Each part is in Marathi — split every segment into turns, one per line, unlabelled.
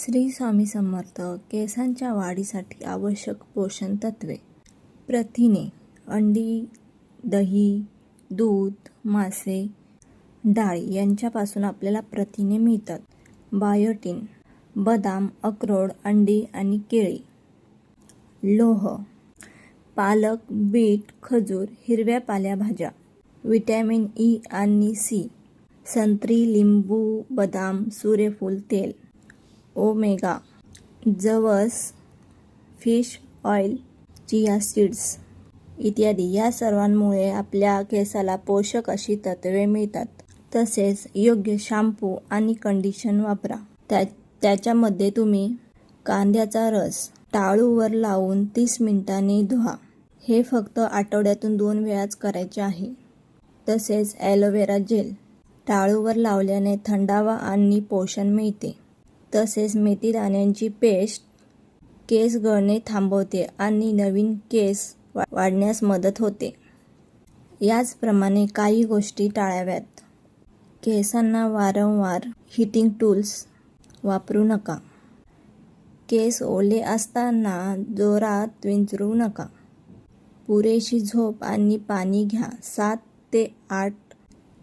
श्री स्वामी समर्थ केसांच्या वाढीसाठी आवश्यक पोषण तत्वे. प्रथिने अंडी दही दूध मासे डाळी यांच्यापासून आपल्याला प्रथिने मिळतात. बायोटीन बदाम अक्रोड अंडी आणि केळी. लोह पालक बीट खजूर हिरव्या पाल्याभाज्या विटॅमिन ई आणि सी संत्री लिंबू बदाम सूर्यफूल तेल. ओमेगा जवस फिश ऑइल चिया सीड्स इत्यादी या सर्वांमुळे आपल्या केसाला पोषक अशी तत्वे मिळतात. तसेच योग्य शॅम्पू आणि कंडिशन वापरा. त्या त्याच्यामध्ये तुम्ही कांद्याचा रस टाळूवर लावून तीस मिनिटांनी धुवा. हे फक्त आठवड्यातून दोन वेळाच करायचे आहे. तसेच ॲलोवेरा जेल टाळूवर लावल्याने थंडावा आणि पोषण मिळते. तसेच मेथी दाण्यांची पेस्ट केस गळणे थांबवते आणि नवीन केस वा वाढण्यास मदत होते. याचप्रमाणे काही गोष्टी टाळाव्यात. केसांना वारंवार हिटिंग टूल्स वापरू नका. केस ओले असताना जोरात विंचरू नका. पुरेशी झोप आणि पाणी घ्या. सात ते आठ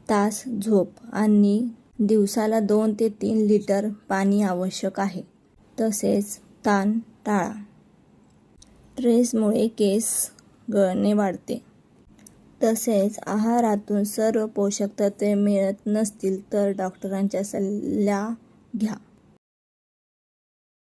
तास झोप आणि दिवसाला दोन ते तीन लिटर पाणी आवश्यक आहे. तसेच ताण टाळा. स्ट्रेसमुळे केस गळणे वाढते. तसेच आहारातून सर्व पोषक तत्वे मिळत नसतील तर डॉक्टरांच्या सल्ला घ्या.